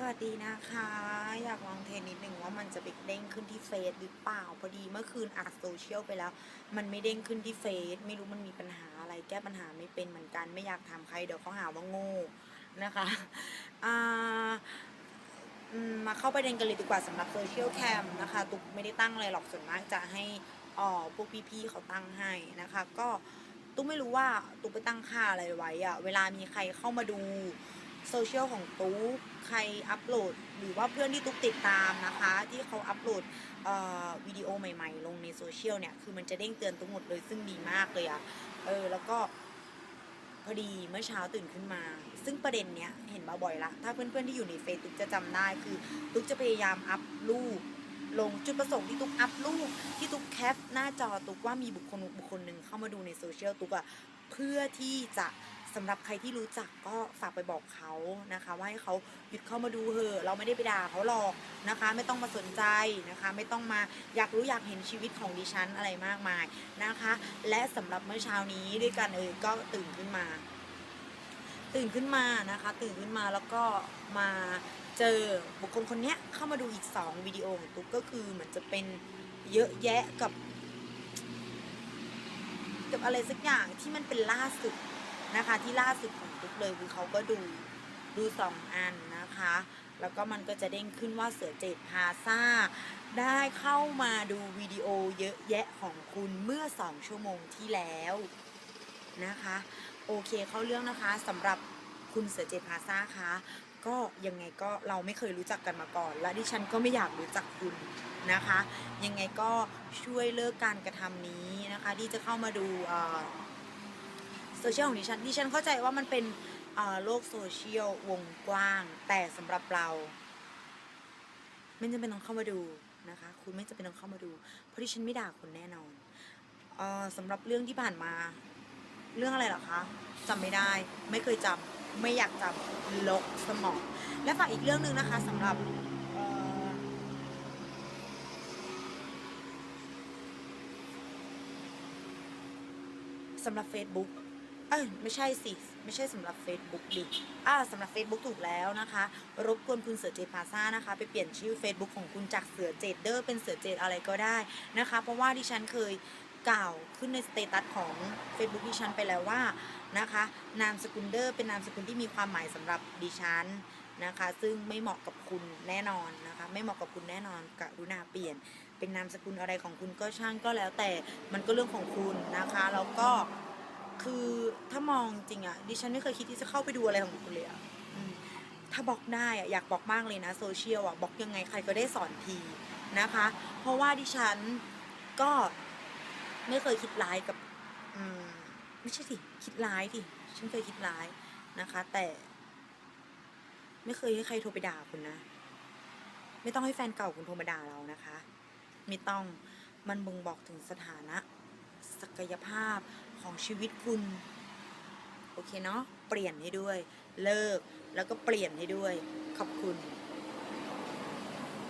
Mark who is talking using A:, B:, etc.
A: สวัสดีนะคะ อยากลองเทสนิดหนึ่งว่ามันจะไปเด้งขึ้นที่เฟซหรือเปล่าพอดีเมื่อคืนอัดโซเชียลไปแล้ว มันไม่เด้งขึ้นที่เฟซไม่รู้มันมีปัญหาอะไรแก้ปัญหาไม่เป็นเหมือนกันไม่อยากถามใครเดี๋ยวเขาหาว่าโง่นะคะอ่ามมาเข้าประเด็นกันเลยดีกว่าสำหรับโซเชียลแคมนะคะตุกไม่ได้ตั้งอะไรหรอกส่วนมากจะให้อ๋อพวกพี่ๆเขาตั้งให้นะคะ ก็ตุกไม่รู้ว่าตุกไปตั้งค่าอะไรไว้อะเวลามีใครเข้ามาดู โซเชียลของตุ๊กใครอัปโหลด หรือว่าเพื่อนที่ตุ๊กติดตามนะคะ ที่เขาอัปโหลดวิดีโอใหม่ ๆ ลงในโซเชียลเนี่ย คือมันจะเด้งเตือนตุ๊กหมดเลยซึ่งดีมากเลยอะเออแล้วก็พอดีเมื่อเช้าตื่นขึ้นมา ซึ่งประเด็นเนี้ยเห็นมาบ่อยละ ถ้าเพื่อนๆที่อยู่ในเฟซตุ๊กจะจำได้คือตุ๊กจะพยายามอัพรูปลงจุดประสงค์ที่ตุ๊กอัพรูปที่ตุ๊กแคปหน้าจอตุ๊กว่ามีบุคคลบุคคลหนึ่งเข้ามาดูในโซเชียลตุ๊กอะเพื่อที่จะ สำหรับใครที่รู้จักก็ฝากไปบอกเขานะคะ ว่าให้เขาหยุดเข้ามาดูเถอะเราไม่ได้ไปด่าเขาหรอกนะคะ ไม่ต้องมาสนใจนะคะ ไม่ต้องมาอยากรู้อยากเห็นชีวิตของดิฉันอะไรมากมายนะคะ และสำหรับเมื่อเช้านี้ด้วยกันเออก็ตื่นขึ้นมา ตื่นขึ้นมานะคะ ตื่นขึ้นมาแล้วก็มาเจอบุคคลคนเนี้ยเข้ามาดูอีก 2วิดีโอของตุ๊กก็คือเหมือนจะเป็นเยอะแยะกับ กับอะไรสักอย่างที่มันเป็นล่าสุด นะคะ ที่ล่าสุดของตุ๊กเลยคือเขาก็ดูดูสองอันนะคะ แล้วก็มันก็จะเด้งขึ้นว่าเสือเจ็ดพาซาได้เข้ามาดูวิดีโอเยอะแยะของคุณเมื่อสองชั่วโมงที่แล้วนะคะ โอเคเข้าเรื่องนะคะสำหรับคุณเสือเจ็ดพาซาคะก็ยังไงก็เราไม่เคยรู้จักกันมาก่อน และดิฉันก็ไม่อยากรู้จักคุณนะคะ ยังไงก็ช่วยเลิกการกระทำนี้นะคะ ที่จะเข้ามาดูอ่อ โซเชียลของดิฉันดิฉันเข้าใจว่ามันเป็นโลกโซเชียลวงกว้าง แต่สำหรับเราไม่จำเป็นต้องเข้ามาดูนะคะ คุณไม่จำเป็นต้องเข้ามาดู เพราะดิฉันไม่ด่าคุณแน่นอนออสำหรับเรื่องที่ผ่านมา เรื่องอะไรหรอคะจำไม่ได้ ไม่เคยจำไม่อยากจำลกสมองและฝากอีกเรื่องหนึ่งนะคะสำหรับสำหรับ Facebook เอ้ยไม่ใช่สิ ไม่ใช่สำหรับ Facebook ดิอ่าสำหรับ Facebook ถูกแล้วนะคะ รบกวนคุณเสือเจดพาซ่านะคะ ไปเปลี่ยนชื่อ Facebook ของคุณจากเสือเจดเดอร์เป็นเสือเจดอะไรก็ได้นะคะ เพราะว่าดิฉันเคยกล่าวขึ้นในสเตตัสของ Facebook ดิฉันไปแล้วว่านะคะ นามสกุลเดอร์เป็นนามสกุลที่มีความหมายสำหรับดิฉันนะคะ ซึ่งไม่เหมาะกับคุณแน่นอนนะคะ ไม่เหมาะกับคุณแน่นอนกรุณาเปลี่ยน เป็นนามสกุลอะไรของคุณก็ช่างก็แล้วแต่มันก็เรื่องของคุณนะคะแล้วก็ คือถ้ามองจริงอะดิฉันไม่เคยคิดที่จะเข้าไปดูอะไรของคุณเลยอะถ้าบล็อกได้อะอยากบล็อกมากเลยนะโซเชียลอะบล็อกยังไงใครก็ได้สอนทีนะคะ เพราะว่าดิฉันก็ไม่เคยคิดร้ายกับอืมไม่ใช่สิคิดร้ายดิฉันเคยคิดร้ายนะคะ แต่ ไม่เคยให้ใครโทรไปด่าคุณนะ ไม่ต้องให้แฟนเก่าคุณโทรมาด่าเรานะคะ ไม่ต้องมันบ่งบอกถึงสถานะ ศักยภาพ ของชีวิตคุณโอเคเนาะเปลี่ยนให้ด้วย เลิกแล้วก็เปลี่ยนให้ด้วย ขอบคุณ